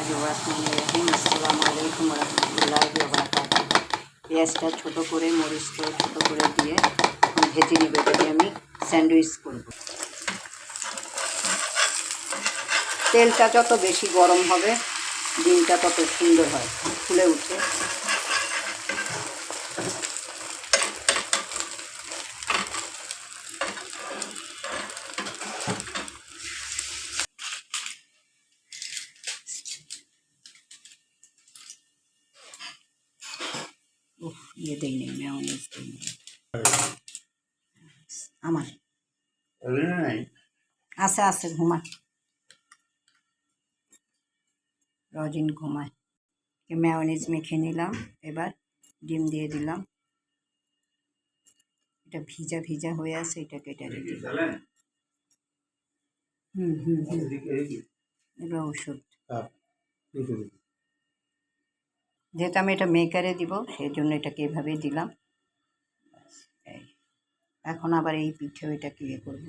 রহিম আসসালামু আলাইকুম রহমতুল্লাহ বারাকাতুহু পেঁয়াজটা ছোটো করে মরিচটা ছোটো করে দিয়ে ভেজে নেবে এটাকে আমি স্যান্ডউইচ করব তেলটা যত বেশি গরম হবে, ডিমটা তত সুন্দর হয়, ফুলে উঠে। উফ ইয়ে দেই নেই মেয়নিজ দেই নেই। আমার। আছে আছে ঘুমায়। রজিন ঘুমায়। মেয়নিজ মেখে নিলাম এবার ডিম দিয়ে দিলাম। এটা ভিজা ভিজা হয়ে আছে এটা কেটে রেখে হুম হুম হুম। এগুলো ওষুধ। যেহেতু আমি এটা মেকারে দিব, সেই জন্য এটাকে এভাবেই দিলাম। এখন আবার এই পিঠেও এটাকে ইয়ে করব।